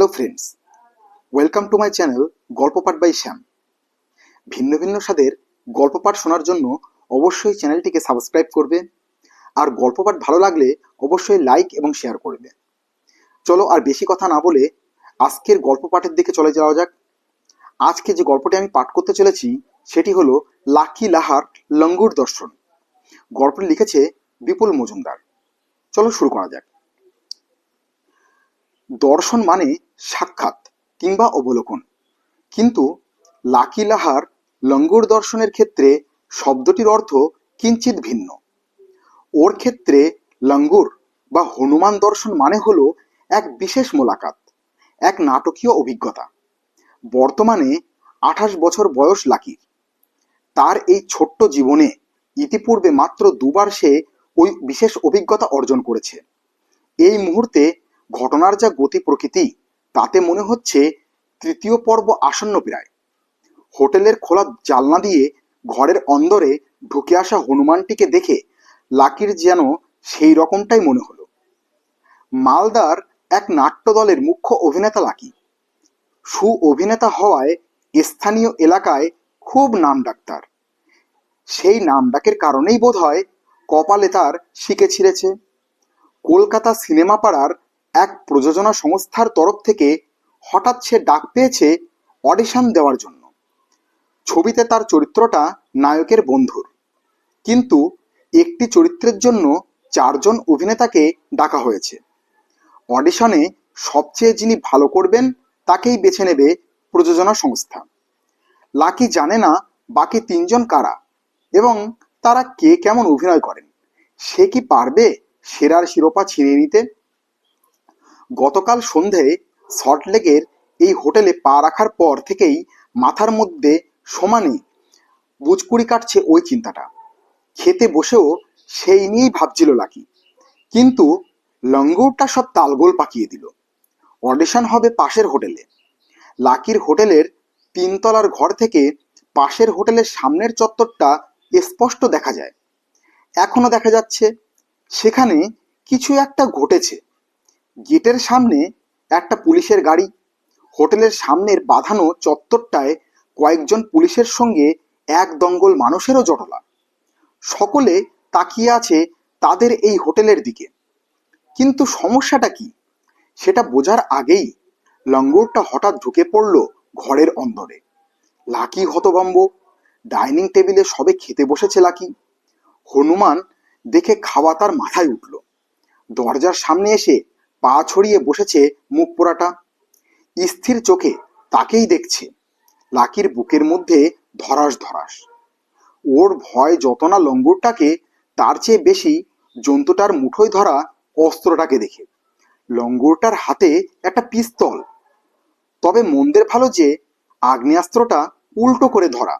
Hello friends welcome to my channel গল্প পাঠ by শ্যাম ভিন্ন ভিন্ন স্বাদের গল্পপাঠ শোনার জন্য অবশ্যই চ্যানেলটিকে সাবস্ক্রাইব করবে আর গল্পপাঠ ভালো লাগলে অবশ্যই লাইক এবং শেয়ার করবে। চলো আর বেশি কথা না বলে আজকের গল্প পাঠের দিকে চলে যাওয়া যাক। আজকে যে গল্পটি আমি পাঠ করতে চলেছি, সেটি হলো লাকি লাহার লঙ্গুর দর্শন। গল্পটি লিখেছে বিপুল মজুমদার। চলো শুরু করা যাক। দর্শন মানে সাক্ষাৎ কিংবা অবলোকন। কিন্তু লাকি লাহার লঙ্গুর দর্শনের ক্ষেত্রে শব্দটির অর্থ কিঞ্চিত ভিন্ন। ওর ক্ষেত্রে লঙ্গুর বা হনুমান দর্শন মানে হলো এক বিশেষ মোলাকাত, এক নাটকীয় অভিজ্ঞতা। বর্তমানে আঠাশ বছর বয়স লাকির। তার এই ছোট্ট জীবনে ইতিপূর্বে মাত্র দুবার সে ওই বিশেষ অভিজ্ঞতা অর্জন করেছে। এই মুহূর্তে ঘটনার যা গতি প্রকৃতি, তাতে মনে হচ্ছে তৃতীয় পর্ব আসন্ন প্রায়। হোটেলের খোলা জালনা দিয়ে ঘরের অন্দরে ঢুকে আসা হনুমানটিকে দেখে লাকির যেন সেই রকমটাই মনে হলো। মালদার এক নাট্য দলের মুখ্য অভিনেতা লাকি। সু অভিনেতা হওয়ায় স্থানীয় এলাকায় খুব নাম ডাক্তার। সেই নাম ডাকের কারণেই বোধ হয় কপালে তার শিকে ছিঁড়েছে। কলকাতা সিনেমা পাড়ার এক প্রযোজনা সংস্থার তরফ থেকে হঠাৎ সে ডাক পেয়েছে অডিশন দেওয়ার জন্য। ছবিতে তার চরিত্রটা নায়কের বন্ধুর। কিন্তু একটি চরিত্রের জন্য চারজন অভিনেতাকে ডাকা হয়েছে। অডিশনে সবচেয়ে যিনি ভালো করবেন, তাকেই বেছে নেবে প্রযোজনা সংস্থা। লাকি জানে না বাকি তিনজন কারা এবং তারা কে কেমন অভিনয় করেন। সে কি পারবে সেরার শিরোপা ছিনিয়ে নিতে? গতকাল সন্ধে সল্টলেকের এই হোটেলে পা রাখার পর থেকেই মাথার মধ্যে সমানে বুজকুড়ি কাটছে ওই চিন্তাটা। খেতে বসেও সেই নিয়েই ভাবছিল লাকি। কিন্তু লঙ্গরটা সব তালগোল পাকিয়ে দিল। অডিশন হবে পাশের হোটেলে। লাকির হোটেলের তিনতলার ঘর থেকে পাশের হোটেলের সামনের চত্বরটা স্পষ্ট দেখা যায়। এখনও দেখা যাচ্ছে সেখানে কিছু একটা ঘটেছে। গেটের সামনে একটা পুলিশের গাড়ি। হোটেলের সামনের বাঁধানো চত্বরটায় কয়েকজন পুলিশের সঙ্গে এক দঙ্গল মানুষেরও জটলা। সকলে তাকিয়ে আছে তাদের এই হোটেলের দিকে। কিন্তু সমস্যাটা কি? সেটা বোঝার আগেই লঙ্গরটা হঠাৎ ঢুকে পড়ল ঘরের অন্দরে। লাকি হতভম্ব, ডাইনিং টেবিলে সবে খেতে বসেছে লাকি। হনুমান দেখে খাওয়া তার মাথায় উঠল। দরজার সামনে এসে পা ছড়িয়ে বসেছে মুখ পোড়াটা। স্থির চোখে তাকেই দেখছে। লাকির বুকের মধ্যে ধরাস ধরাস। ওর ভয় যত না লঙ্গরটাকে, তার চেয়ে বেশি জন্তুটার মুঠোয় ধরা অস্ত্রটাকে দেখে। লঙ্গরটার হাতে একটা পিস্তল। তবে মন্দের ভালো যে আগ্নেয়াস্ত্রটা উল্টো করে ধরা।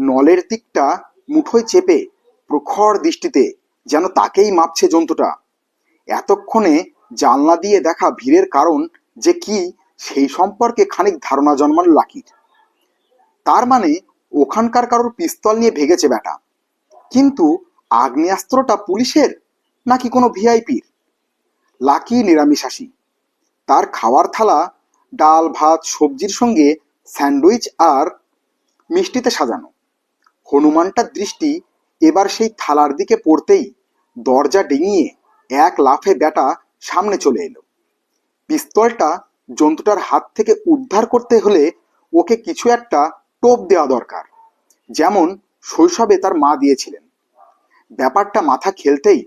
নলের দিকটা মুঠোয় চেপে প্রখর দৃষ্টিতে যেন তাকেই মাপছে জন্তুটা। এতক্ষণে জানলা দিয়ে দেখা ভিড়ের কারণ যে কি, সেই সম্পর্কে খানিক ধারণা জন্মান লাকির। তার মানে ওখানকার কারোর পিস্তল নিয়ে ভেগেছে বেটা কিন্তু আগ্নেয়াস্ত্রটা পুলিশের, নাকি কোনো ভিআইপির? লাকি নিরামিষাসী তার খাওয়ার থালা, ডাল, ভাত, সবজির সঙ্গে স্যান্ডউইচ আর মিষ্টিতে সাজানো। হনুমানটার দৃষ্টি এবার সেই থালার দিকে পড়তেই দরজা ডিঙিয়ে এক লাফে ব্যাটা সামনে চলে এলো। পিস্তলটা জন্তুটার হাত থেকে উদ্ধার করতে হলে ওকে কিছু একটা টোপ দেওয়া দরকার, যেমন শৈশবে তার মা দিয়েছিলেন। ব্যাপারটা মাথা খেলতেই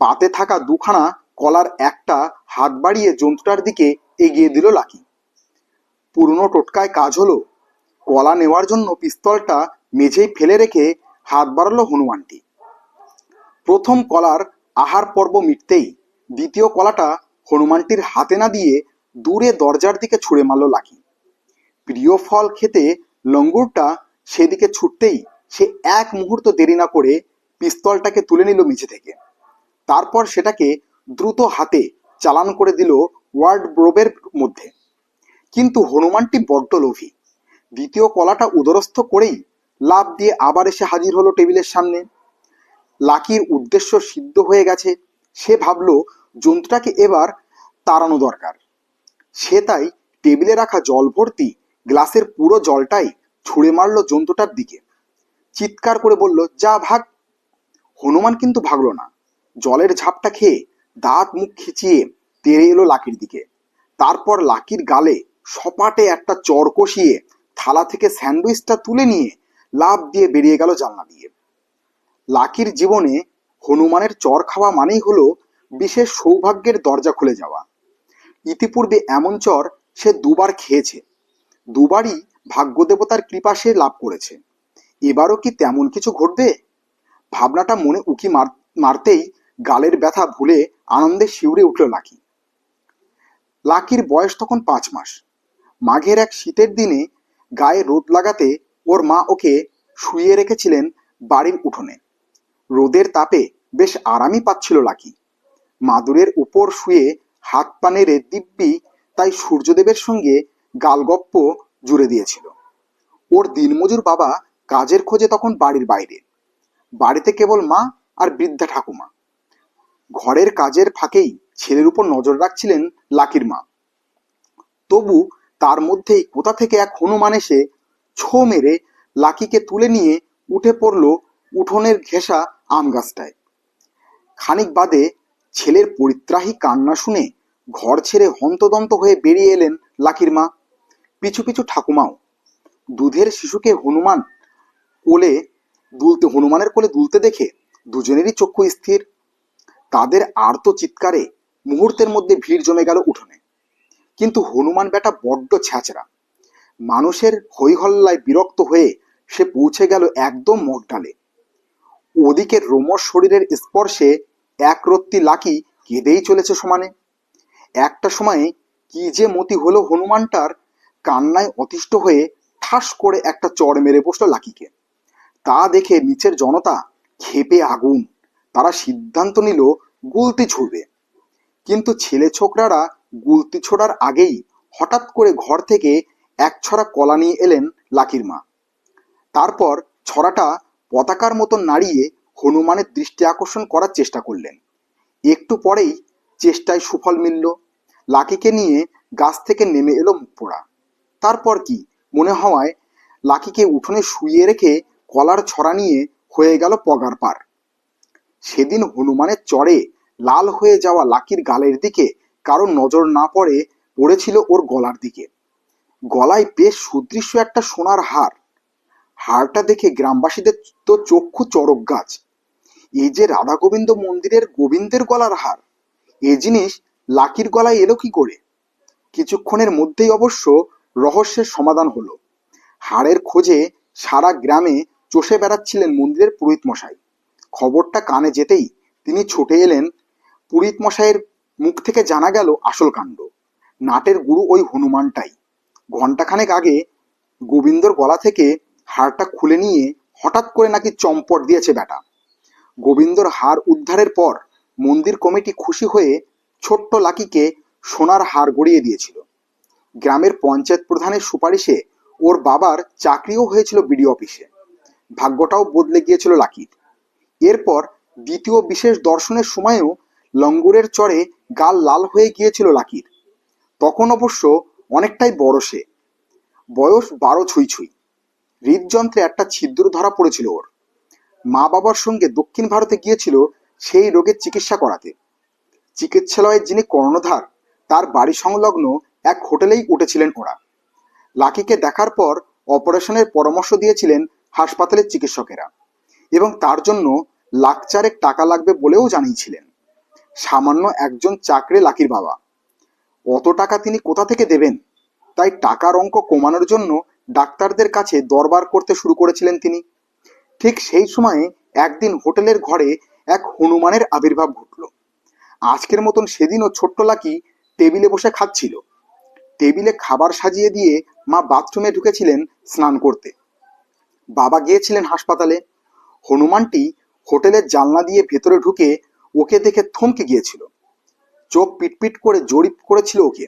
পাতে থাকা দুখানা কলার একটা হাত বাড়িয়ে জন্তুটার দিকে এগিয়ে দিল লাকি। পুরনো টোটকায় কাজ হলো কলা নেওয়ার জন্য পিস্তলটা মেঝেই ফেলে রেখে হাত বাড়ালো হনুমানটি। প্রথম কলার আহার পর্ব মিটতেই দ্বিতীয় কলাটা হনুমানটির হাতে না দিয়ে দূরে দরজার দিকে ছুঁড়ে মারল লাকি। প্রিয় ফল খেতে লঙ্গুরটা সেদিকে ছুটতেই সে এক মুহূর্ত দেরি না করে পিস্তলটাকে তুলে নিল মেঝে থেকে। তারপর সেটাকে দ্রুত হাতে চালান করে দিল ওয়ার্ড ব্রোবের মধ্যে। কিন্তু হনুমানটি বড্ড লোভী। দ্বিতীয় কলাটা উদরস্থ করেই লাভ দিয়ে আবার এসে হাজির হলো টেবিলের সামনে। লাকির উদ্দেশ্য সিদ্ধ হয়ে গেছে। সে ভাবলো জন্তুটাকে এবার তাড়ানো দরকার। সে তাই টেবিলে রাখা জল ভর্তি গ্লাসের পুরো জলটাই ছুঁড়ে মারল জন্তুটার দিকে। চিৎকার করে বলল, যা ভাগ। হনুমান কিন্তু ভাগলো না। জলের ঝাপটা খেয়ে দাঁত মুখ খিচিয়ে তেড়ে এলো লাকির দিকে। তারপর লাকির গালে সপাটে একটা চর কষিয়ে থালা থেকে স্যান্ডউইচটা তুলে নিয়ে লাফ দিয়ে বেরিয়ে গেল জানলা দিয়ে। লাকির জীবনে হনুমানের চর খাওয়া মানেই হলো বিশেষ সৌভাগ্যের দরজা খুলে যাওয়া। ইতিপূর্বে এমন চর সে দুবার খেয়েছে। দুবারই ভাগ্যদেবতার কৃপা সে লাভ করেছে। এবারও কি তেমন কিছু ঘটবে? ভাবনাটা মনে উকি মার, মারতেই গালের ব্যথা ভুলে আনন্দে শিউরে উঠল লাকি। লাকির বয়স তখন পাঁচ মাস। মাঘের এক শীতের দিনে গায়ে রোদ লাগাতে ওর মা ওকে শুইয়ে রেখেছিলেন বাড়ির উঠোনে। রোদের তাপে বেশ আরামই পাচ্ছিল লাকি। মাদুরের উপর শুয়ে হাত পা নেড়ে দিব্যি তাই সূর্যদেবের সঙ্গে গালগপ্প জুড়ে দিয়েছিল। ওর দিনমজুর বাবা কাজের খোঁজে তখন বাড়ির বাইরে। বাড়িতে কেবল মা আর বৃদ্ধা ঠাকুমা। ঘরের কাজের ফাঁকেই ছেলের উপর নজর রাখছিলেন লাকির মা। তবু তার মধ্যেই কোথা থেকে এক হনুমান এসে ছো মেরে লাকিকে তুলে নিয়ে উঠে পড়ল উঠোনের ঘেঁষা আম গাছটায়। খানিক বাদে ছেলের পরিত্রাহী কান্না শুনে ঘর ছেড়ে হন্তদন্ত হয়ে বেরিয়ে এলেন লাকির মা। পিছু পিছু ঠাকুমাও। দুধের শিশুকে হনুমান কোলে দুলতে, হনুমানের কোলে দুলতে দেখে দুজনেরই চক্ষু স্থির। তাদের আর্ত চিৎকারে মুহূর্তের মধ্যে ভিড় জমে গেল উঠোনে। কিন্তু হনুমান বেটা বড্ড ছ্যাচরা মানুষের হইহল্লায় বিরক্ত হয়ে সে পৌঁছে গেল একদম মগডালে। ওদিকে রোমর শরীরের স্পর্শে এক রত্তি লাকি কেঁদেই চলেছে সমানে। একটা সময়ে কি যে মতি হলো হনুমানটার কান্নায় অতিষ্ঠ হয়ে ঠাস করে একটা চড় মেরে বসল লাকিকে তা দেখে নিচের জনতা ক্ষেপে আগুন। তারা সিদ্ধান্ত নিল গুলতি ছুড়বে। কিন্তু ছেলে ছোকরারা গুলতি ছোড়ার আগেই হঠাৎ করে ঘর থেকে এক ছড়া কলা নিয়ে এলেন লাকির মা। তারপর ছড়াটা পতাকার মতো নাড়িয়ে হনুমানের দৃষ্টি আকর্ষণ করার চেষ্টা করলেন। একটু পরেই চেষ্টায় সুফল মিলল। লাকিকে নিয়ে গাছ থেকে নেমে এলো পোড়া তারপর কি? মনে হওয়ায় লাকিকে উঠোনে শুইয়ে রেখে কলার ছড়া নিয়ে হয়ে গেল পগার পার। সেদিন হনুমানের চড়ে লাল হয়ে যাওয়া লাকির গালের দিকে কারও নজর না পড়ে পড়েছিল ওর গলার দিকে। গলায় বেশ সুদৃশ্য একটা সোনার হার। হারটা দেখে গ্রামবাসীদের তো চক্ষু চড়ক গাছ। এই যে রাধা গোবিন্দ মন্দিরের গোবিন্দের গলার হার, এ জিনিস লাকির গলায় এলো কি করে? কিছুক্ষণের মধ্যেই অবশ্য রহস্যের সমাধান হলো। হাড়ের খোঁজে সারা গ্রামে চষে বেড়াচ্ছিলেন মন্দিরের পুরোহিত মশাই খবরটা কানে যেতেই তিনি ছুটে এলেন পুরোহিত মশাইয়ের মুখ থেকে জানা গেল আসল কাণ্ড। নাটের গুরু ওই হনুমানটাই। ঘন্টাখানেক আগে গোবিন্দর গলা থেকে হাড়টা খুলে নিয়ে হঠাৎ করে নাকি চম্পট দিয়েছে বেটা গোবিন্দর হার উদ্ধারের পর মন্দির কমিটি খুশি হয়ে ছোট্ট লাকিকে সোনার হার গড়িয়ে দিয়েছিল। গ্রামের পঞ্চায়েত প্রধানের সুপারিশে ওর বাবার চাকরিও হয়েছিল বিডিও অফিসে। ভাগ্যটাও বদলে গিয়েছিল লাকির। এরপর দ্বিতীয় বিশেষ দর্শনের সময়ও লঙ্গুরের চড়ে গাল লাল হয়ে গিয়েছিল লাকির। তখন অবশ্য অনেকটাই বড় সে। বয়স বারো ছুঁই ছুঁই। হৃদযন্ত্রে একটা ছিদ্র ধরা পড়েছিল ওর। মা বাবার সঙ্গে দক্ষিণ ভারতে গিয়েছিল সেই রোগের চিকিৎসা করাতে। চিকিৎসালয়ের যিনি কর্ণধার, তার বাড়ি সংলগ্ন এক হোটেলেই উঠেছিলেন ওরা। লাকিকে দেখার পর অপারেশনের পরামর্শ দিয়েছিলেন হাসপাতালের চিকিৎসকেরা এবং তার জন্য লাখ চারেক টাকা লাগবে বলেও জানিয়েছিলেন। সামান্য একজন চাকরে লাকির বাবা। অত টাকা তিনি কোথা থেকে দেবেন? তাই টাকার অঙ্ক কমানোর জন্য ডাক্তারদের কাছে দরবার করতে শুরু করেছিলেন তিনি। ঠিক সেই সময়ে একদিন হোটেলের ঘরে এক হনুমানের আবির্ভাব ঘটল। আজকের মতন সেদিনও ছোট্ট লাকি টেবিলে বসে খাচ্ছিল। টেবিলে খাবার সাজিয়ে দিয়ে মা বাথরুমে ঢুকেছিলেন স্নান করতে। বাবা গিয়েছিলেন হাসপাতালে। হনুমানটি হোটেলের জানলা দিয়ে ভেতরে ঢুকে ওকে দেখে থমকে গিয়েছিল। চোখ পিটপিট করে জরিপ করেছিল ওকে।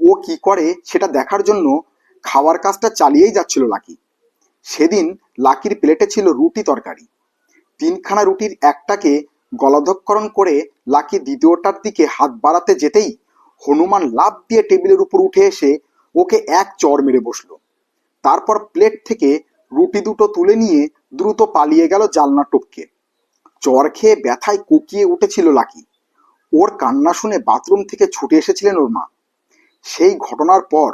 ও কি করে সেটা দেখার জন্য খাওয়ার কাজটা চালিয়েই যাচ্ছিল লাকি। সেদিন লাকির প্লেটে ছিল রুটি তরকারি। তিনখানা রুটির একটাকে গলাধকরণ করে লাকি দ্বিতীয়টার দিকে হাত বাড়াতে যেতেই হনুমান লাফ দিয়ে টেবিলের উপর উঠে এসে ওকে এক চর মেরে বসল। তারপর প্লেট থেকে রুটি দুটো তুলে নিয়ে দ্রুত পালিয়ে গেল জালনা টপকে। চর খেয়ে ব্যথায় কুকিয়ে উঠেছিল লাকি। ওর কান্না শুনে বাথরুম থেকে ছুটে এসেছিলেন ওর মা। সেই ঘটনার পর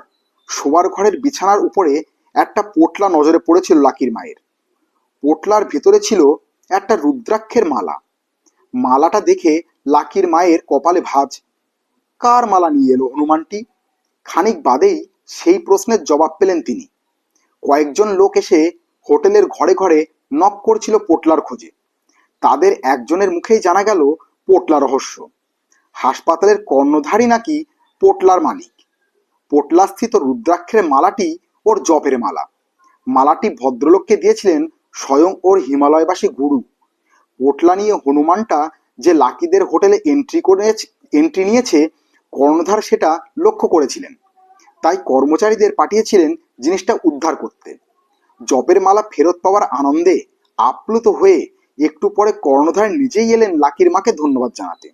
শোবার ঘরের বিছানার উপরে একটা পোটলা নজরে পড়েছিল লাকির মায়ের। পোটলার ভেতরে ছিল একটা রুদ্রাক্ষের মালা। মালাটা দেখে লাকির মায়ের কপালে ভাঁজ, কার মালা নিয়ে এলো হনুমানটি? খানিক বাদেই সেই প্রশ্নের জবাব পেলেন তিনি। কয়েকজন লোক এসে হোটেলের ঘরে ঘরে নক করছিল পোটলার খোঁজে। তাদের একজনের মুখেই জানা গেল পোটলা রহস্য। হাসপাতালের কর্ণধারী নাকি পোটলার মালিক। পোটলাস্থিত রুদ্রাক্ষের মালাটি ওর জপের মালা। মালাটি ভদ্রলোককে দিয়েছিলেন স্বয়ং ওর হিমালয়বাসী গুরু। পোটলা নিয়ে হনুমানটা যে লাকিদের হোটেলে এন্ট্রি করে এন্ট্রি নিয়েছে, কর্ণধার সেটা লক্ষ্য করেছিলেন। তাই কর্মচারীদের পাঠিয়েছিলেন জিনিসটা উদ্ধার করতে। জপের মালা ফেরত পাওয়ার আনন্দে আপ্লুত হয়ে একটু পরে কর্ণধার নিজেই এলেন লাকির মাকে ধন্যবাদ জানাতে।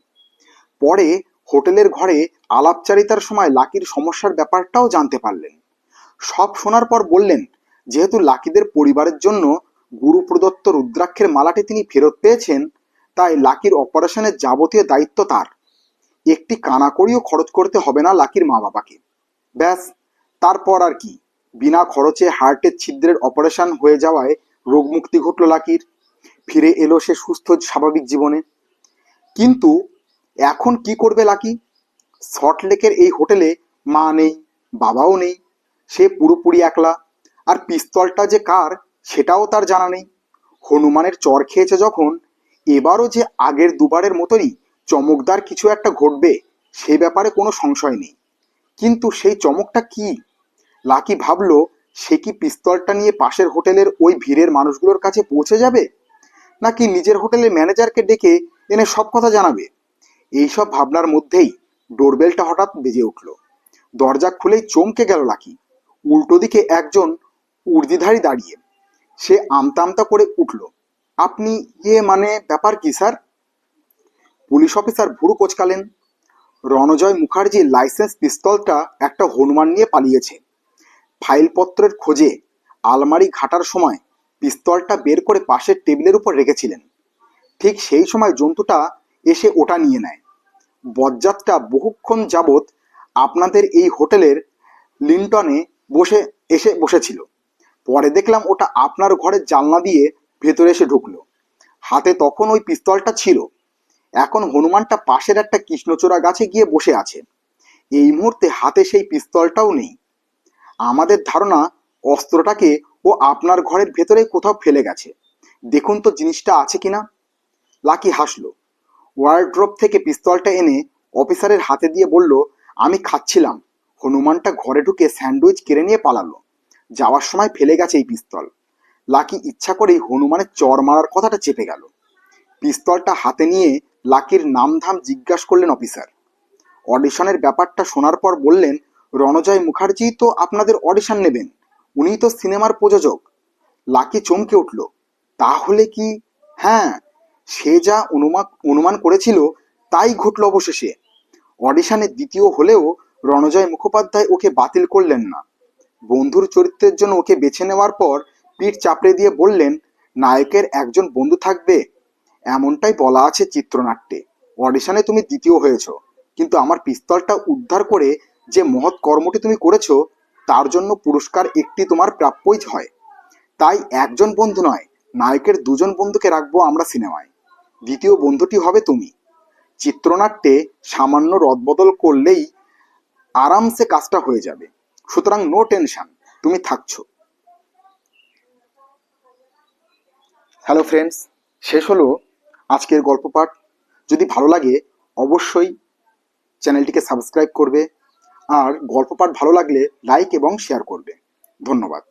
পরে হোটেলের ঘরে আলাপচারিতার সময় লাকির সমস্যার ব্যাপারটাও জানতে পারলেন। সব শোনার পর বললেন, যেহেতু লাকিদের পরিবারের জন্য গুরু প্রদত্ত রুদ্রাক্ষের মালাটি তিনি ফেরত পেয়েছেন, তাই লাকির অপারেশনের যাবতীয় দায়িত্ব তার। একটি কানাকড়িও খরচ করতে হবে না লাকির মা বাবাকে ব্যাস, তারপর আর কি। বিনা খরচে হার্টের ছিদ্রের অপারেশন হয়ে যাওয়ায় রোগমুক্তি ঘটল লাকির। ফিরে এলো সে সুস্থ স্বাভাবিক জীবনে। কিন্তু এখন কি করবে লাকি? সল্টলেকের এই হোটেলে মা নেই, বাবাও নেই, সে পুরোপুরি একলা। আর পিস্তলটা যে কার, সেটাও তার জানা নেই। হনুমানের চর খেয়েছে যখন, এবারও যে আগের দুবারের মতনই চমকদার কিছু একটা ঘটবে, সে ব্যাপারে কোনো সংশয় নেই। কিন্তু সেই চমকটা কি? লাকি ভাবল, সে কি পিস্তলটা নিয়ে পাশের হোটেলের ওই ভিড়ের মানুষগুলোর কাছে পৌঁছে যাবে? নাকি নিজের হোটেলের ম্যানেজারকে ডেকে এনে সব কথা জানাবে? এইসব ভাবনার মধ্যেই ডোরবেলটা হঠাৎ বেজে উঠল। দরজা খুলেই চমকে গেল লাকি। উল্টো দিকে একজন উর্দিধারী দাঁড়িয়ে। সে আমতা আমতা করে উঠল। আপনি ইয়ে মানে ব্যাপার কি, স্যার? পুলিশ অফিসার ভুরু কোচকালেন। রণজয় মুখার্জি লাইসেন্স পিস্তলটা একটা হনুমান নিয়ে পালিয়েছে। ফাইলপত্রের খোঁজে আলমারি ঘাটার সময় পিস্তলটা বের করে পাশের টেবিলের উপর রেখেছিলেন। ঠিক সেই সময় জন্তুটা এসে ওটা নিয়ে নেয়। বজ্জাতটা বহুক্ষণ যাবৎ আপনাদের এই হোটেলের লিন্টনে বসে, এসে বসেছিল। পরে দেখলাম ওটা আপনার ঘরের জানলা দিয়ে ভেতরে এসে ঢুকলো। হাতে তখন ওই পিস্তলটা ছিল। এখন হনুমানটা পাশের একটা কৃষ্ণচূড়া গাছে গিয়ে বসে আছে। এই মুহূর্তে হাতে সেই পিস্তলটাও নেই। আমাদের ধারণা অস্ত্রটাকে ও আপনার ঘরের ভেতরে কোথাও ফেলে গেছে। দেখুন তো জিনিসটা আছে কিনা। লাকি হাসলো। ওয়ার্ড্রপ থেকে পিস্তলটা এনে অফিসারের হাতে দিয়ে বলল, আমি খাচ্ছিলাম। হনুমানটা ঘরে ঢুকে স্যান্ডউইচ কেড়ে নিয়ে পালালো। যাওয়ার সময় ফেলে গেছে এই পিস্তল। লাকি ইচ্ছা করেই হনুমানের চর মারার কথাটা চেপে গেল। পিস্তলটা হাতে নিয়ে লাকির নামধাম জিজ্ঞাসা করলেন অফিসার। অডিশনের ব্যাপারটা শোনার পর বললেন, রণজয় মুখার্জি তো আপনাদের অডিশন নেবেন উনি তো সিনেমার প্রযোজক। লাকি চমকে উঠল, তাহলে কি? হ্যাঁ সে যা অনুমান অনুমান করেছিল তাই ঘটল অবশেষে। অডিশনে দ্বিতীয় হলেও রণজয় মুখোপাধ্যায় ওকে বাতিল করলেন না। বন্ধুর চরিত্রের জন্য ওকে বেছে নেওয়ার পর পিঠ চাপড়ে দিয়ে বললেন, নায়কের একজন বন্ধু থাকবে। এমনটাই বলা আছে চিত্রনাট্যে। অডিশনে তুমি দ্বিতীয় হয়েছো। কিন্তু আমার পিস্তলটা উদ্ধার করে যে মহৎ কর্মটি তুমি করেছ, তার জন্য পুরস্কার একটি তোমার প্রাপ্যই হয়। তাই একজন বন্ধু নয়, নায়কের দুজন বন্ধুকে রাখব আমরা সিনেমায়। দ্বিতীয় বন্ধুটি হবে তুমি। চিত্রনাট্যে সামান্য রদবদল করলেই আরামসে কাজটা হয়ে যাবে। সুতরাং নো টেনশন তুমি থাকছো। হ্যালো ফ্রেন্ডস শেষ হলো আজকের গল্প পাঠ। যদি ভালো লাগে, অবশ্যই চ্যানেলটিকে সাবস্ক্রাইব করবে। আর গল্প পাঠ ভালো লাগলে লাইক এবং শেয়ার করবে। ধন্যবাদ।